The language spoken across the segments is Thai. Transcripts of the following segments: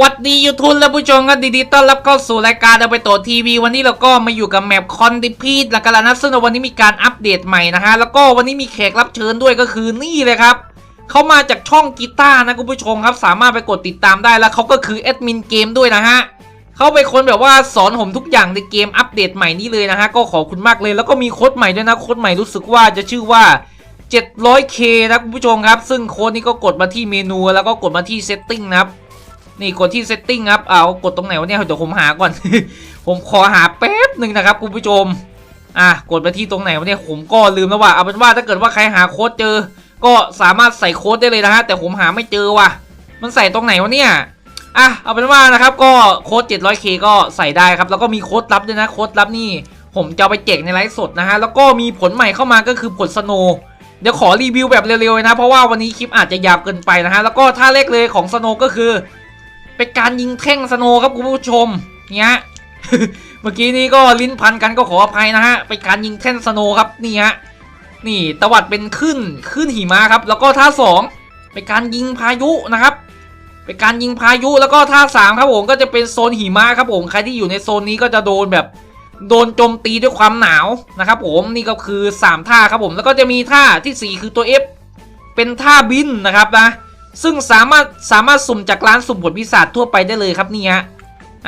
วัดดียูทูบและผู้ชมกันดีๆต้อนรับเข้าสู่รายการเอาไปโตทีวี วันนี้เราก็มาอยู่กับแมปคอนดิพีดแล้วกันแล้วนะซึ่งวันนี้มีการอัปเดตใหม่นะฮะ แล้วก็วันนี้มีแขกรับเชิญด้วยก็คือนี่เลยครับ เขามาจากช่องกีตาร์นะคุณผู้ชมครับ สามารถไปกดติดตามได้แล้วเขาก็คือแอดมินเกมด้วยนะฮะเขาเป็นคนแบบว่าสอนผมทุกอย่างในเกมอัปเดตใหม่นี้เลยนะฮะก็ขอบคุณมากเลยแล้วก็มีโค้ดใหม่ด้วยนะโค้ดใหม่รู้สึกว่าจะชื่อว่า 700k นะคุณผู้ชมครับ ซึ่งโค้ดนี้ก็กดมาที่เมนูแล้วก็กดมาที่ setting นะครับนี่กดที่ setting ครับเอากดตรงไหนวะเนี่ยเดี๋ยวผมหาก่อน ผมขอหาแป๊บหนึ่งนะครับคุณผู้ชมอะกดไปที่ตรงไหนวะเนี่ยผมก็ลืมแล้วว่าเอาเป็นว่าถ้าเกิดว่าใครหาโค้ดเจอ ก็สามารถใส่โค้ดได้เลยนะฮะแต่ผมหาไม่เจอว่ะ มันใส่ตรงไหนวะเนี่ยอะเอาเป็นว่านะครับก็โค้ด 700k ก็ใส่ได้ครับ แล้วก็มีโค้ดลับด้วยนะโค้ดลับนี่ ผมจะไปแจกในไลฟ์สดนะฮะแล้วก็มีผลใหม่เข้ามาก็คือผลสโนเดี๋ยวขอรีวิวแบบเร็วๆนะ เพราะว่าวันนี้คลิปอาจจะยาวเกินไปนะฮะแล้วก็ท่าแรกเลยของสโนก็คือ เป็นการยิงแท่งสโนครับคุณผู้ชมเนี่ยเมื่อกี้นี้ก็ลิ้นพันกันก็ขออภัยนะฮะเป็นการยิงแท่งสโนครับนี่ฮะ นี่ตวัดเป็นขึ้นขึ้นหิมะครับ แล้วก็ท่าสองเป็นการยิงพายุนะครับ เป็นการยิงพายุแล้วก็ท่าสามครับผมก็จะเป็นโซนหิมะครับผมใครที่อยู่ในโซนนี้ก็จะโดนแบบโดนโจมตีด้วยความหนาวนะครับผมนี่ก็คือ 3 ท่าครับผมแล้วก็จะมีท่าทีสี่ 4 คือตัว F เป็นท่าบินนะครับนะซึ่งสามารถสามารถสุ่มจากร้านสุ่มผลพิศาจทั่วไปได้เลยครับนี่ฮะ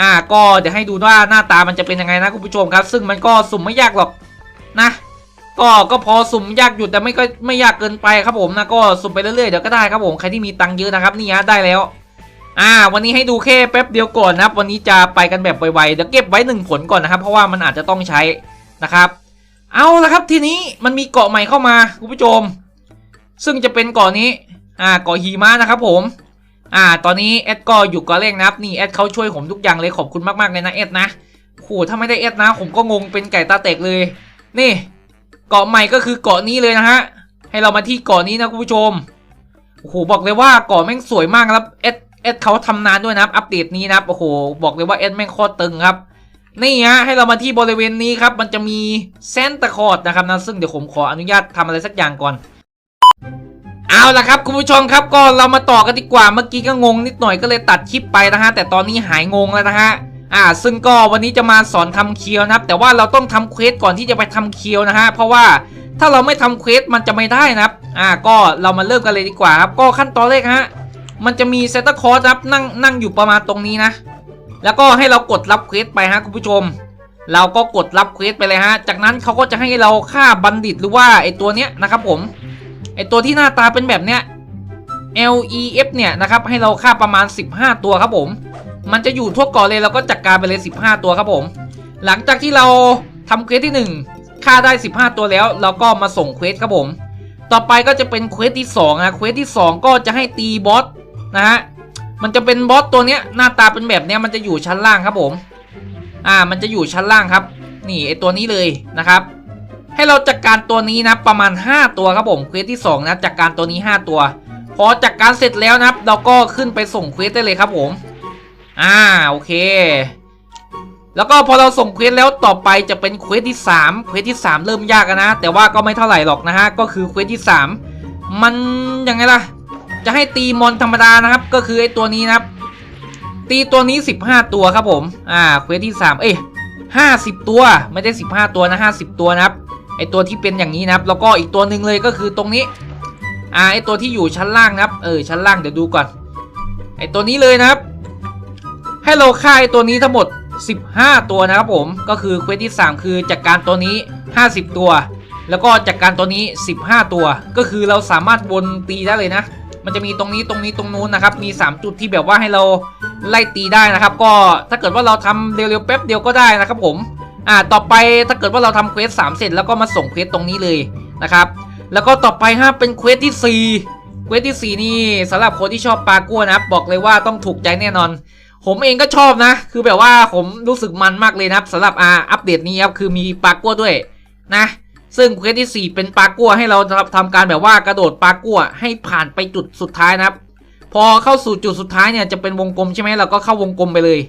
อ่าก็เดี๋ยวให้ดูว่าหน้าตามันจะเป็นยังไงนะคุณผู้ชมครับ ซึ่งมันก็สุ่มไม่ยากหรอกนะ ก็ก็พอสุ่มยากอยู่แต่ไม่ก็ไม่ยากเกินไปครับผมนะก็สุ่มไปเรื่อยๆเดี๋ยวก็ได้ครับผมใครที่มีตังค์เยอะนะครับนี่ฮะได้แล้ว อ่า วันนี้ให้ดูแค่แป๊บเดียวก่อนนะครับ วันนี้จะไปกันแบบไวๆเดี๋ยวเก็บไว้หนึ่งผลก่อนนะครับ เพราะว่ามันอาจจะต้องใช้นะครับ เอาละครับทีนี้มันมีเกาะใหม่เข้ามาคุณผู้ชม ซึ่งจะเป็นเกาะนี้ อ่าเกาะหิมะนะครับผม อ่า ตอนนี้เอ็ดก็อยู่เกาะแรกนะครับนี่เอ็ดเขาช่วยผมทุกอย่างเลยขอบคุณมากๆเลยนะเอ็ดนะโหถ้าไม่ได้เอ็ดนะ ผมก็งงเป็นไก่ตาแตกเลย นี่ เกาะใหม่ก็คือเกาะนี้เลยนะฮะ ให้เรามาที่เกาะนี้นะคุณผู้ชม โอ้โหบอกเลยว่าเกาะแม่งสวยมากครับเอ็ดเอ็ดเขาทำนานด้วยนะครับอัปเดตนี้นะครับโอ้โหบอกเลยว่าเอ็ดแม่งโคตรตึงครับ นี่ฮะให้เรามาที่บริเวณนี้ครับ มันจะมีเซนตะคอร์ดนะครับนะซึ่งเดี๋ยวผมขออนุญาตทำอะไรสักอย่างก่อนเอาละครับคุณผู้ชมครับก็เรามาต่อกันดีกว่าเมื่อกี้ก็งงนิดหน่อยก็เลยตัดคลิปไปนะฮะแต่ตอนนี้หายงงแล้วนะฮะ อ่าซึ่งก็วันนี้จะมาสอนทำเคียวนะครับ แต่ว่าเราต้องทำเควสก่อนที่จะไปทำเคียวนะฮะเพราะว่าถ้าเราไม่ทำเควสมันจะไม่ได้นะครับ อ่าก็เรามาเริ่มกันเลยดีกว่าครับ ก็ขั้นตอนแรกฮะมันจะมีเซตคอร์สครับนั่งนั่งอยู่ประมาณตรงนี้นะ แล้วก็ให้เรากดรับเควสไปฮะคุณผู้ชม เราก็กดรับเควสไปเลยฮะ จากนั้นเขาก็จะให้เราฆ่าบัณฑิตหรือว่าไอตัวเนี้ยนะครับผมไอตัวที่หน้าตาเป็นแบบเนี้ย L E F เนี่ยนะครับให้เราฆ่าประมาณ 15 ตัวครับผม มันจะอยู่ทั่วเกาะเลยเราก็จัดการไปเลย 15 ตัวครับผม หลังจากที่เราทำเควสที่ 1ฆ่าได้ 15 ตัวแล้ว เราก็มาส่งเควสครับผม ต่อไปก็จะเป็นเควสที่2นะเควสที่ 2 ก็จะให้ตีบอสนะฮะมันจะเป็นบอสตัวเนี้ยหน้าตาเป็นแบบเนี้ยมันจะอยู่ชั้นล่างครับผม อ่า มันจะอยู่ชั้นล่างครับ นี่ไอตัวนี้เลยนะครับ ให้เราจัดการตัวนี้นะประมาณ 5 ตัวครับผมเควสที่2นะจัดการตัวนี้ 5 ตัว พอจัดการเสร็จแล้วนะครับ เราก็ขึ้นไปส่งเควสได้เลยครับผม อ่าโอเค แล้วก็พอเราส่งเควสแล้วต่อไปจะเป็นเควสที่ 3 เควสที่ 3 เริ่มยากนะ แต่ว่าก็ไม่เท่าไหร่หรอกนะฮะ ก็คือเควสที่ 3 มันยังไงล่ะ จะให้ตีมอนธรรมดานะครับ ก็คือไอ้ตัวนี้นะครับ ตีตัวนี้ 15 ตัวครับผม อ่า เควสที่ 3 เอ้ย50 ตัวไม่ได้ 15 ตัวนะ50 ตัวนะครับไอตัวที่เป็นอย่างนี้นะครับ แล้วก็อีกตัวหนึ่งเลยก็คือตรงนี้ อ่าไอตัวที่อยู่ชั้นล่างนะครับ เออชั้นล่างเดี๋ยวดูก่อน ไอตัวนี้เลยนะครับ ให้เราฆ่าไอตัวนี้ทั้งหมด 15 ตัวนะครับผมก็คือเควสที่ 3 คือจัดการตัวนี้ 50 ตัว แล้วก็จัดการตัวนี้ 15 ตัว ก็คือเราสามารถวนตีได้เลยนะ มันจะมีตรงนี้ตรงนี้ตรงนู้นนะครับมี 3 จุดที่แบบว่าให้เราไล่ตีได้นะครับ ก็ถ้าเกิดว่าเราทำเร็วๆแป๊บเดียวก็ได้นะครับผมอ่าต่อไปถ้าเกิดว่าเราทำเควสสามเสร็จแล้วก็มาส่งเควสตรงนี้เลยนะครับแล้วก็ต่อไปฮะเป็นเควสที่4เควสที่ 4 นี่สำหรับคนที่ชอบปลากัวนะครับบอกเลยว่าต้องถูกใจแน่นอน ผมเองก็ชอบนะ คือแบบว่าผมรู้สึกมันมากเลยนะครับสำหรับอ่าอัปเดตนี้ครับคือมีปลากัวด้วยนะ ซึ่งเควสที่ 4 เป็นปลากัวให้เราทำการแบบว่ากระโดดปลากัวให้ผ่านไปจุดสุดท้ายนะครับ พอเข้าสู่จุดสุดท้ายเนี่ยจะเป็นวงกลมใช่ไหมเราก็เข้าวงกลมไปเลย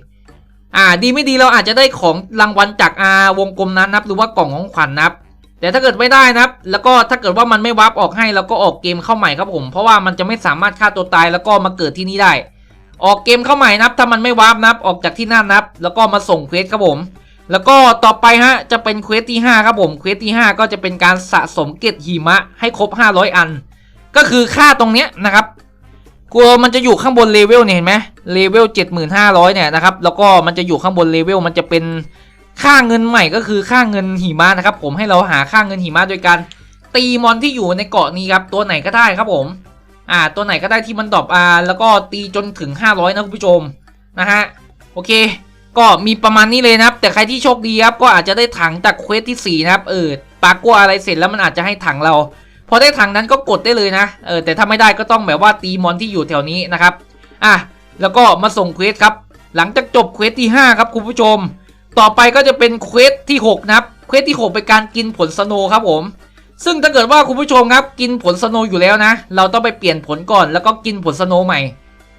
อ่า ดีไม่ดีเราอาจจะได้ของรางวัลจากอาวงกลมนั้นนับหรือว่ากล่องของขวัญนับ แต่ถ้าเกิดไม่ได้นะครับ แล้วก็ถ้าเกิดว่ามันไม่วาร์ปออกให้เราก็ออกเกมเข้าใหม่ครับผม เพราะว่ามันจะไม่สามารถฆ่าตัวตายแล้วก็มาเกิดที่นี่ได้ ออกเกมเข้าใหม่นับถ้ามันไม่วาร์ปนับออกจากที่หนั่นนับ แล้วก็มาส่งเควสครับผม แล้วก็ต่อไปฮะจะเป็นเควสที่5ครับผมเควสที่ 5 ก็จะเป็นการสะสมเกล็ดหิมะให้ครบ 500 อัน ก็คือค่าตรงเนี้ยนะครับกลัวมันจะอยู่ข้างบนเลเวลเนี่ยเห็นไหมเลเวล75,500 เนี่ยนะครับแล้วก็มันจะอยู่ข้างบนเลเวลมันจะเป็นค่าเงินใหม่ก็คือค่าเงินหิมะนะครับผมให้เราหาค่าเงินหิมะโดยการตีมอนที่อยู่ในเกาะนี้ครับตัวไหนก็ได้ครับผม อ่า ตัวไหนก็ได้ที่มันดรอปอ่าแล้วก็ตีจนถึง 500 นะคุณผู้ชมนะฮะโอเค ก็มีประมาณนี้เลยนะครับ แต่ใครที่โชคดีครับก็อาจจะได้ถังจากเควสที่4นะครับเออปากกัวอะไรเสร็จแล้วมันอาจจะให้ถังเราพอได้ถังนั้นก็กดได้เลยนะเออแต่ถ้าไม่ได้ก็ต้องแบบว่าตีมอนที่อยู่แถวนี้นะครับอะแล้วก็มาส่งเควสครับหลังจากจบเควสที่ 5 ครับคุณผู้ชม ต่อไปก็จะเป็นเควสที่ 6 นะครับ เควสที่ 6 เป็นการกินผลสโนครับผม ซึ่งถ้าเกิดว่าคุณผู้ชมครับกินผลสโนอยู่แล้วนะ เราต้องไปเปลี่ยนผลก่อนแล้วก็กินผลสโนใหม่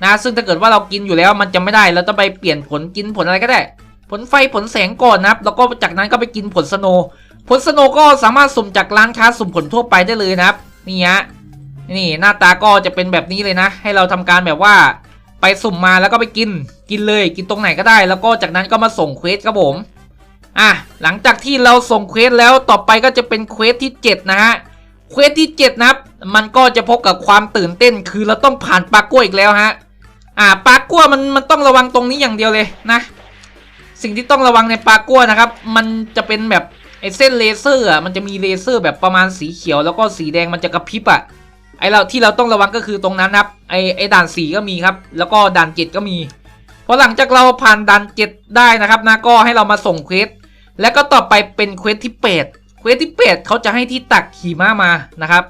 นะซึ่งถ้าเกิดว่าเรากินอยู่แล้วมันจะไม่ได้เราต้องไปเปลี่ยนผลกินผลอะไรก็ได้ ผลไฟผลแสงก่อนนะครับแล้วก็จากนั้นก็ไปกินผลสโนผลสโนก็สามารถสุ่มจากร้านค้าสุ่มผลทั่วไปได้เลยนะครับนี่ฮะนี่หน้าตาก็จะเป็นแบบนี้เลยนะ ให้เราทำการแบบว่า ไปสุ่มมาแล้วก็ไปกินกินเลย กินตรงไหนก็ได้ แล้วก็จากนั้นก็มาส่งเควสครับผม อะหลังจากที่เราส่งเควสแล้วต่อไปก็จะเป็นเควสที่7นะฮะเควสที่7นะครับ มันก็จะพบกับความตื่นเต้น คือเราต้องผ่านปลากล้วยอีกแล้วฮะอ่าปลากล้วยมันมันต้องระวังตรงนี้อย่างเดียวเลยนะ สิ่งที่ต้องระวังในปลากล้วยนะครับ มันจะเป็นแบบไอเส้นเลเซอร์อะมันจะมีเลเซอร์แบบประมาณสีเขียว แล้วก็สีแดงมันจะกระพริบอะไอเราที่เราต้องระวังก็คือตรงนั้นนะครับไอไอด่านสีก็มีครับ แล้วก็ด่านเจ็ดก็มีพอหลังจากเราผ่านด่านเจ็ดได้นะครับนะก็ให้เรามาส่งเควส แล้วก็ต่อไปเป็นเควสที่แปดเควสที่แปดเขาจะให้ที่ตักหิมะมานะครับ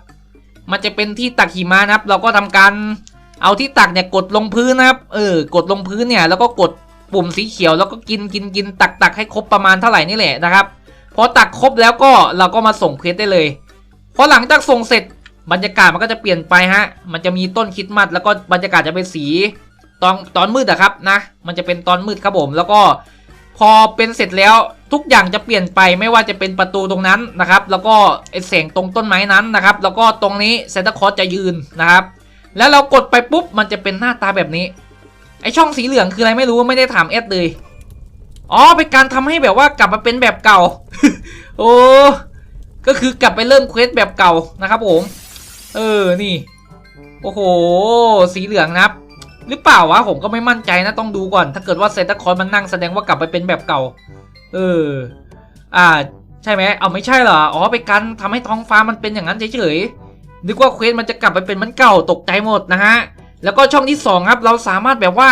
มันจะเป็นที่ตักหิมะนะครับ เราก็ทำการเอาที่ตักเนี่ยกดลงพื้นนะครับ เออ กดลงพื้นเนี่ยแล้วก็กดปุ่มสีเขียวแล้วก็กินกินกินตักตักให้ครบประมาณเท่าไหร่นี่แหละนะครับ พอตักครบแล้วก็เราก็มาส่งเควสได้เลย พอหลังจากส่งเสร็จบรรยากาศมันก็จะเปลี่ยนไปฮะ มันจะมีต้นคิดมัดแล้วก็บรรยากาศจะเป็นสีตอนตอนมืดอะครับนะ มันจะเป็นตอนมืดครับผม แล้วก็ พอเป็นเสร็จแล้วทุกอย่างจะเปลี่ยนไปไม่ว่าจะเป็นประตูตรงนั้นนะครับ แล้วก็ไอแสงตรงต้นไม้นั้นนะครับ แล้วก็ตรงนี้เซนต์คอร์จะยืนนะครับ แล้วเรากดไปปุ๊บมันจะเป็นหน้าตาแบบนี้ ไอช่องสีเหลืองคืออะไรไม่รู้ไม่ได้ถามแอดเลยอ๋อเป็นการทำให้แบบว่ากลับมาเป็นแบบเก่า โอ้ก็คือกลับไปเริ่มเควสแบบเก่านะครับผม เออนี่ โอ้โห สีเหลืองนะครับ หรือเปล่าวะผมก็ไม่มั่นใจนะต้องดูก่อน ถ้าเกิดว่าเซนตาคอนมันนั่งแสดงว่ากลับไปเป็นแบบเก่า เออ อ่า ใช่ไหมเอาไม่ใช่เหรอ อ๋อเป็นการทำให้ท้องฟ้ามันเป็นอย่างนั้นเฉยๆ นึกว่าเควสมันจะกลับไปเป็นมันเก่าตกใจหมดนะฮะ แล้วก็ช่องที่สองครับ เราสามารถแบบว่า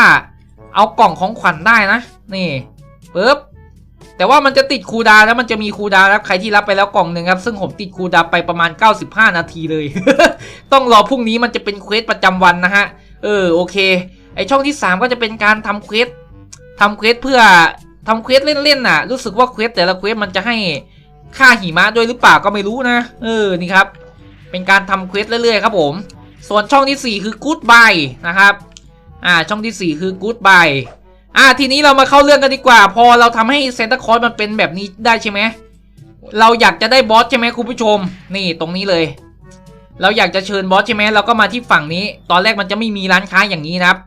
เอากล่องของขวัญได้นะ นี่ปึ๊บแต่ว่ามันจะติดคูดาแล้วมันจะมีคูดาครับใครที่รับไปแล้วกล่องหนึ่งครับ ซึ่งผมติดคูดาไปประมาณ 95 นาทีเลย ต้องรอพรุ่งนี้มันจะเป็นเควสประจำวันนะฮะ เออโอเค ไอช่องที่ 3 ก็จะเป็นการทำเควสทำเควสเพื่อทำเควสเล่นๆน่ะ รู้สึกว่าเควสแต่ละเควสมันจะให้ค่าหิมะด้วยหรือเปล่าก็ไม่รู้นะ เออนี่ครับ เป็นการทำเควสเรื่อยๆครับผม ส่วนช่องทีสี่4 คือ Goodbye นะครับ อ่าช่องทีสี่ 4 คือ Goodbye อ่าทีนี้เรามาเข้าเรื่องกันดีกว่า พอเราทำให้เซนต์คอร์สมันเป็นแบบนี้ได้ใช่ไหมเราอยากจะได้บอสใช่ไหมคุณผู้ชม นี่ตรงนี้เลย เราอยากจะเชิญบอสใช่ไหมเราก็มาที่ฝั่งนี้ ตอนแรกมันจะไม่มีร้านค้าอย่างนี้นะครับ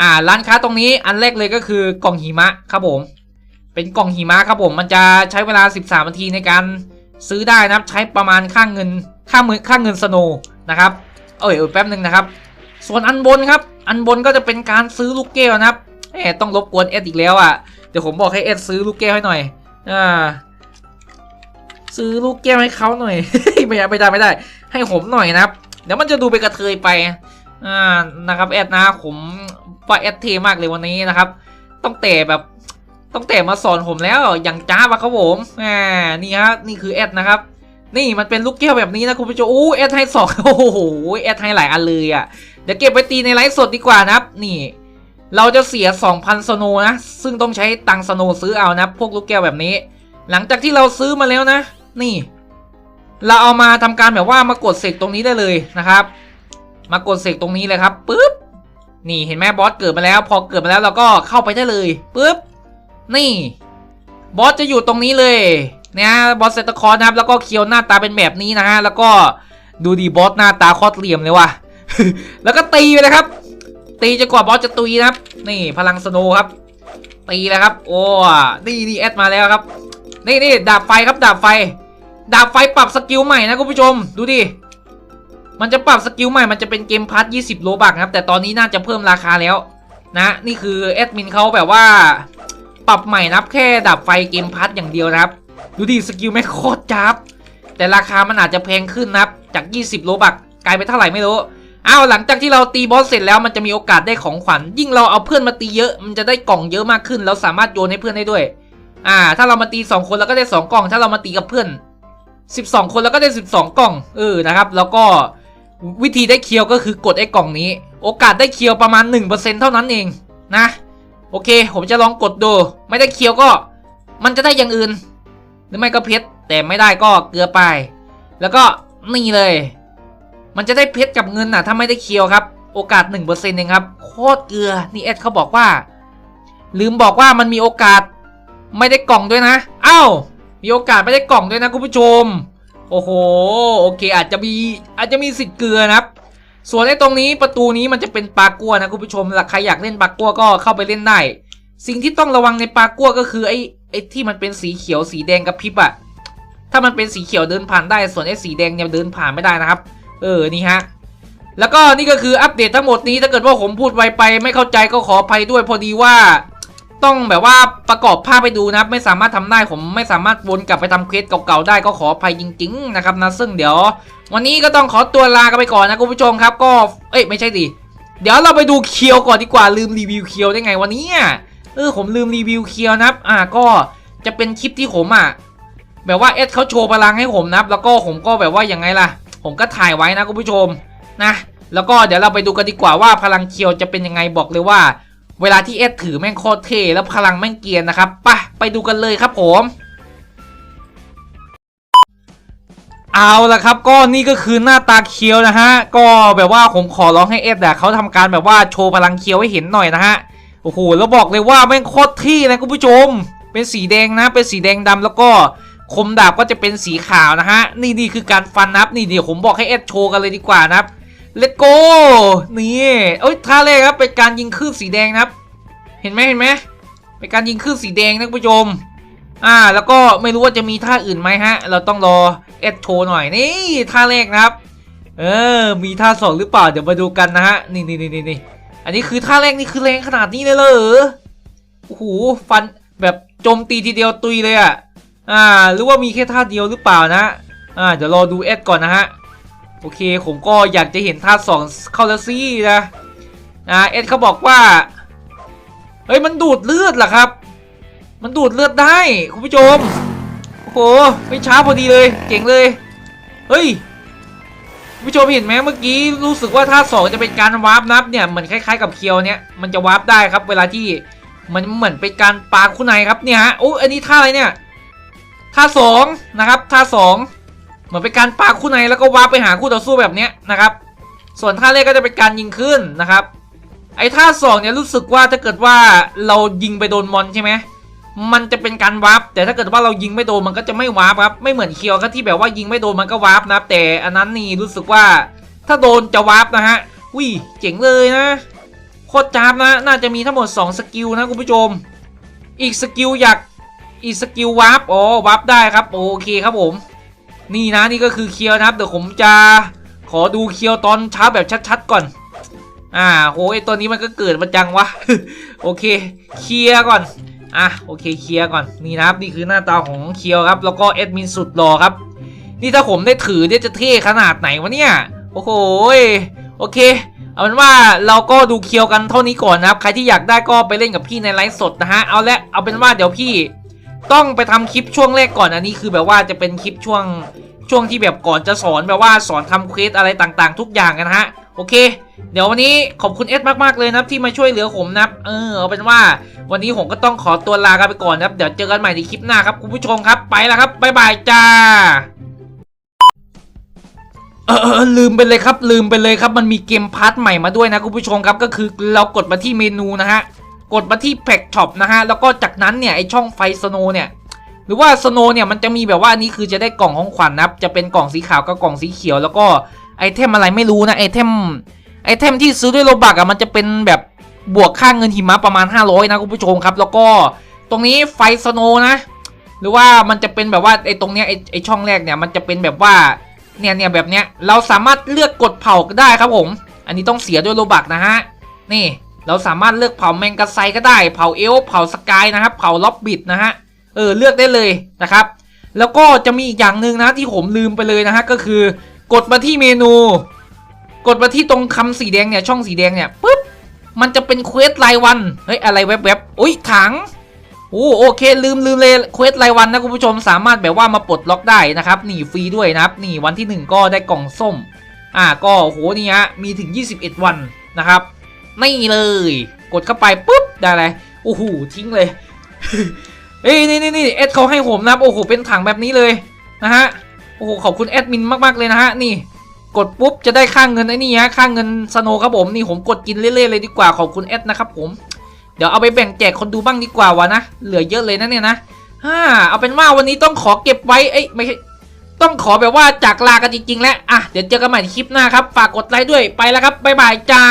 อ่าร้านค้าตรงนี้อันแรกเลยก็คือกล่องหิมะครับผม เป็นกล่องหิมะครับผมมันจะใช้เวลา 13นาทีในการซื้อได้นะครับใช้ประมาณค่าเงินค่ามือค่าเงินสโนนะครับเอ้ยเอแป๊บหนึ่งนะครับ ส่วนอันบนครับ อันบนก็จะเป็นการซื้อลูกแก้วนะครับแหมต้องรบกวนเอสอีกแล้วอะเดี๋ยวผมบอกให้เอสซื้อลูกแก้วให้หน่อยอ่าซื้อลูกแก้วให้เขาหน่อย ไม่ได้ไม่ได้ไม่ได้ ให้ผมหน่อยนะครับ เดี๋ยวมันจะดูเป็นกระเทยไปอ่านะครับแอดนะผมว่าแอดเทมากเลยวันนี้นะครับต้องแต่แบบต้องแต่มาสอนผมแล้วอย่างจ้าบะครับผมอ่านี่ฮะนี่คือแอดนะครับนี่มันเป็นลูกแก้วแบบนี้นะคุณผู้ชมโอ้แอดให้สองโอ้โหแอดให้หลายอันเลยอะเดี๋ยวเก็บไปตีในไลฟ์สดดีกว่านะครับ นี่ เราจะเสีย 2,000 สโนนะ ซึ่งต้องใช้ตังสโนซื้อเอานะพวกลูกแก้วแบบนี้ หลังจากที่เราซื้อมาแล้วนะ นี่ เราเอามาทำการแบบว่ามากดเสกตรงนี้ได้เลยนะครับ มากดเสกตรงนี้เลยครับปุ๊บนี่เห็นไหมบอสเกิดมาแล้ว พอเกิดมาแล้วเราก็เข้าไปได้เลยปุ๊บนี่บอสจะอยู่ตรงนี้เลยนะบอสเซตคอร์นะครับ แล้วก็เคียวหน้าตาเป็นแบบนี้นะฮะแล้วก็ดูดีบอสหน้าตาคตรเหลี่ยมเลยว่ะแล้วก็ตีไปนะครับ ตีจนกว่าบอสจะตุยนะครับ นี่พลังสโนว์ครับ ตีแล้วครับ โอ้นี่นี่แอดมาแล้วครับ นี่นี่ดาบไฟครับดาบไฟ ดาบไฟปรับสกิลใหม่นะคุณผู้ชม ดูดิ มันจะปรับสกิลใหม่ มันจะเป็นเกมพัท20 โลบักนะครับ แต่ตอนนี้น่าจะเพิ่มราคาแล้วนะ นี่คือแอดมินเขาแบบว่า ปรับใหม่นับแค่ดาบไฟเกมพัทอย่างเดียวนะครับ ดูดิสกิลไม่โคตรจับ แต่ราคามันอาจจะแพงขึ้นนะครับ จาก 20 โลบักกลายเป็นเท่าไหร่ไม่รู้อ้าวหลังจากที่เราตีบอสเสร็จแล้วมันจะมีโอกาสได้ของขวัญ ยิ่งเราเอาเพื่อนมาตีเยอะ มันจะได้กล่องเยอะมากขึ้น เราสามารถโยนให้เพื่อนได้ด้วย อ่า ถ้าเรามาตีสองคนเราก็ได้สองกล่อง ถ้าเรามาตีกับเพื่อน 12 คนแล้วก็ได้ 12 กล่อง เออนะครับ แล้วก็วิธีได้เคียวก็คือกดไอ้กล่องนี้ โอกาสได้เคียวประมาณ 1%เท่านั้นเองนะ โอเค ผมจะลองกดดู ไม่ได้เคียวก็มันจะได้อย่างอื่น หรือไม่ก็เพชรแต่ไม่ได้ก็เกลือไป แล้วก็นี่เลย มันจะได้เพชรกับเงินน่ะ ถ้าไม่ได้เคียวครับ โอกาส 1%เองครับ โคตรเกลือ นี่แอดเขาบอกว่า ลืมบอกว่ามันมีโอกาส ไม่ได้กล่องด้วยนะ เอ้า มีโอกาสไม่ได้กล่องด้วยนะคุณผู้ชม โอ้โห โอเค อาจจะมีอาจจะมีสิทธิ์เกลือนะครับ ส่วนไอ้ตรงนี้ประตูนี้มันจะเป็นปลากัวนะคุณผู้ชมหลักใครอยากเล่นปลากัวก็เข้าไปเล่นได้ สิ่งที่ต้องระวังในปลากัวก็คือไอ้ไอ้ที่มันเป็นสีเขียวสีแดงกับพริบอะถ้ามันเป็นสีเขียวเดินผ่านได้ ส่วนไอ้สีแดงเนี่ยเดินผ่านไม่ได้นะครับ เออ นี่ฮะ แล้วก็นี่ก็คืออัปเดตทั้งหมดนี้ถ้าเกิดว่าผมพูดไวไปไม่เข้าใจก็ขออภัยด้วยพอดีว่า ต้องแบบว่าประกอบภาพไปดูนะครับไม่สามารถทำได้ผมไม่สามารถวนกลับไปทำเควสเก่าๆได้ก็ขออภัยจริง ๆ นะครับนะซึ่งเดี๋ยว วันนี้ก็ต้องขอตัวลากันไปก่อนนะคุณผู้ชมครับ ก็เอ้ยไม่ใช่ดิเดี๋ยวเราไปดูเคียวก่อนดีกว่าลืมรีวิวเคียวได้ไงวันนี้เออผมลืมรีวิวเคียวนะครับ อ่าก็จะเป็นคลิปที่ผมอะแบบว่าเอสเขาโชว์พลังให้ผมนะครับ แล้วก็ผมก็แบบว่าอยังไงล่ะ ผมก็ถ่ายไว้นะคุณผู้ชมนะ แล้วก็เดี๋ยวเราไปดูกันดีกว่าว่าพลังเคียวจะเป็นยังไงบอกเลยว่า เวลาที่เอสถือแม่งโคตรเท่แล้วพลังแม่งเกียนนะครับไปไปดูกันเลยครับผมเอาละครับก็นี่ก็คือหน้าตาเคียวนะฮะก็แบบว่าผมขอร้องให้เอสอะเขาทำการแบบว่าโชว์พลังเคียวให้เห็นหน่อยนะฮะโอ้โหแล้วบอกเลยว่าแม่งโคตรที่นะคุณผู้ชม เป็นสีแดงนะ เป็นสีแดงดำแล้วก็คมดาบก็จะเป็นสีขาวนะฮะนี่นี่คือการฟันนับนี่เดี๋ยวผมบอกให้เอสโชว์กันเลยดีกว่านะครับ เลตโกนี่เอ้ยท่าแรกครับเป็นการยิงคลื่นสีแดงนะครับ เห็นไหมเห็นไหมเป็นการยิงคลื่นสีแดงนะผู้ชมอ่าแล้วก็ไม่รู้ว่าจะมีท่าอื่นไหมฮะ เราต้องรอเอสโชว์หน่อยนี่ท่าแรกนะครับ เออมีท่าสองหรือเปล่าเดี๋ยวมาดูกันนะฮะนี่นี่นี่นี่อันนี้คือท่าแรกนี่คือแรงขนาดนี้เลยเหรอโอ้โหฟันแบบโจมตีทีเดียวตุยเลยอะอ่าหรือว่ามีแค่ท่าเดียวหรือเปล่านะอ่าเดี๋ยวรอดูเอสก่อนนะฮะ โอเคผมก็อยากจะเห็นท่าสองเข้าแล้วซี่นะอ่าเอ็ดเขาบอกว่า เฮ้ยมันดูดเลือดเหรอครับ มันดูดเลือดได้คุณผู้ชม โอ้โหไม่ช้าพอดีเลยเจ๋งเลย เฮ้ยคุณผู้ชมเห็นไหมเมื่อกี้รู้สึกว่าท่าสองจะเป็นการวาร์ปนับเนี่ยเหมือนคล้าย ๆ กับเคียวเนี่ยมันจะวาร์ปได้ครับ เวลาที่มันเหมือนเป็นการปาคู่ในครับเนี่ยฮะโอ้อันนี้ท่าอะไรเนี่ยท่าสองนะครับท่าสอง เหมือนเป็นการปาคู่ในแล้วก็วาร์ปไปหาคู่ต่อสู้แบบเนี้ยนะครับ ส่วนท่าแรกก็จะเป็นการยิงขึ้นนะครับ ไอ้ท่าสองเนี่ยรู้สึกว่าถ้าเกิดว่าเรายิงไปโดนมอนใช่ไหมมันจะเป็นการวาร์ปแต่ถ้าเกิดว่าเรายิงไม่โดนมันก็จะไม่วาร์ปครับไม่เหมือนเคียวครับที่แบบว่ายิงไม่โดนมันก็วาร์ปนะแต่อันนั้นนี่รู้สึกว่า ถ้าโดนจะวาร์ปนะฮะวิเจ๋งเลยนะโคตรจ้าบนะน่าจะมีทั้งหมด 2 สกิลนะคุณผู้ชม อีกสกิลอยากอีกสกิลวาร์ปอ๋อวาร์ปได้ครับโอเคครับผม นี่นะนี่ก็คือเคียวนะครับเดี๋ยวผมจะขอดูเคียวตอนเช้าแบบชัด ๆ ก่อน อ่าโหไอตัวนี้มันก็เกิดมาจังวะ โอเคเคลียก่อน อะโอเคเคลียก่อนนี่นะครับนี่คือหน้าตาของเคียวครับ แล้วก็แอดมินสุดหล่อครับ นี่ถ้าผมได้ถือเนี่ยจะเท่ขนาดไหนวะเนี่ย โอ้โหโอเคเอาเป็นว่าเราก็ดูเคียวกันเท่านี้ก่อนนะครับ ใครที่อยากได้ก็ไปเล่นกับพี่ในไลฟ์สดนะฮะ เอาละเอาเป็นว่าเดี๋ยวพี่ ต้องไปทำคลิปช่วงแรกก่อนอันนี้คือแบบว่าจะเป็นคลิปช่วงช่วงที่แบบก่อนจะสอนแบบว่าสอนทำเควสอะไรต่างๆ ทุกอย่างกันนะฮะโอเค เดี๋ยววันนี้ขอบคุณเอสมากๆเลยนะที่มาช่วยเหลือผมนะเออเอาเป็นว่าวันนี้ผมก็ต้องขอตัวลากันไปก่อนนะเดี๋ยวเจอกันใหม่ในคลิปหน้าครับคุณผู้ชมครับไปแล้วครับบ๊ายบายจ้าเออเออลืมไปเลยครับลืมไปเลยครับมันมีเกมพาร์ทใหม่มาด้วยนะคุณผู้ชมครับก็คือเรากดมาที่เมนูนะฮะ กดมาที่แพ็กช็อปนะฮะ แล้วก็จากนั้นเนี่ยไอช่องไฟสโนเนี่ยหรือว่าสโนเนี่ยมันจะมีแบบว่าอันนี้คือจะได้กล่องของขวัญนะครับจะเป็นกล่องสีขาวกับกล่องสีเขียว แล้วก็ไอเทมอะไรไม่รู้นะไอเทมไอเทมที่ซื้อด้วยโลบักอะมันจะเป็นแบบบวกค่าเงินหิมะประมาณ 500 นะคุณผู้ชมครับ แล้วก็ตรงนี้ไฟสโนนะ หรือว่ามันจะเป็นแบบว่าไอตรงเนี้ยไอไอช่องแรกเนี่ยมันจะเป็นแบบว่าเนี่ยเนี่ยแบบเนี้ยเราสามารถเลือกกดเผาก็ได้ครับผม อันนี้ต้องเสียด้วยโลบักนะฮะนี่ เราสามารถเลือกเผ่าแมงกะไซก็ได้ เผ่าเอล์เผ่าสกายนะครับ เผ่าล็อบบิดนะฮะ เออเลือกได้เลยนะครับ แล้วก็จะมีอีกอย่างหนึ่งนะที่ผมลืมไปเลยนะฮะก็คือกดมาที่เมนู กดมาที่ตรงคำสีแดงเนี่ยช่องสีแดงเนี่ยปุ๊บมันจะเป็นเควสรายวันเฮ้ยอะไรแวบๆอุ้ยถังโอ้โอเคลืมลืมเลยเควสรายวันนะคุณผู้ชมสามารถแบบว่ามาปลดล็อกได้นะครับนี่ฟรีด้วยนะครับนี่วันที่หนึ่งก็ได้กล่องส้ม อ่าก็โหนี่ฮะมีถึง 21 วันนะครับ นี่เลย กดเข้าไปปุ๊บได้เลยโอ้โหทิ้งเลยเอ้ยนี่นี่นี่เอดเขาให้ผมนะครับโอ้โหเป็นถังแบบนี้เลยนะฮะโอ้โหขอบคุณแอดมินมากๆเลยนะฮะนี่กดปุ๊บจะได้ค่างเงินไอ้นี่ฮะค่างเงินสโนครับผมนี่ผมกดกินเรื่อยๆเลยดีกว่าขอบคุณแอดนะครับผมเดี๋ยวเอาไปแบ่งแจกคนดูบ้างดีกว่าวะนะเหลือเยอะเลยนะเนี่ยนะฮ่าเอาเป็นว่าวันนี้ต้องขอเก็บไว้เอ้ยไม่ใช่ต้องขอแบบว่าจากลากันจริงๆแล้วอะเดี๋ยวเจอกันใหม่คลิปหน้าครับฝากกดไลค์ด้วยไปแล้วครับบ๊ายบายจ้า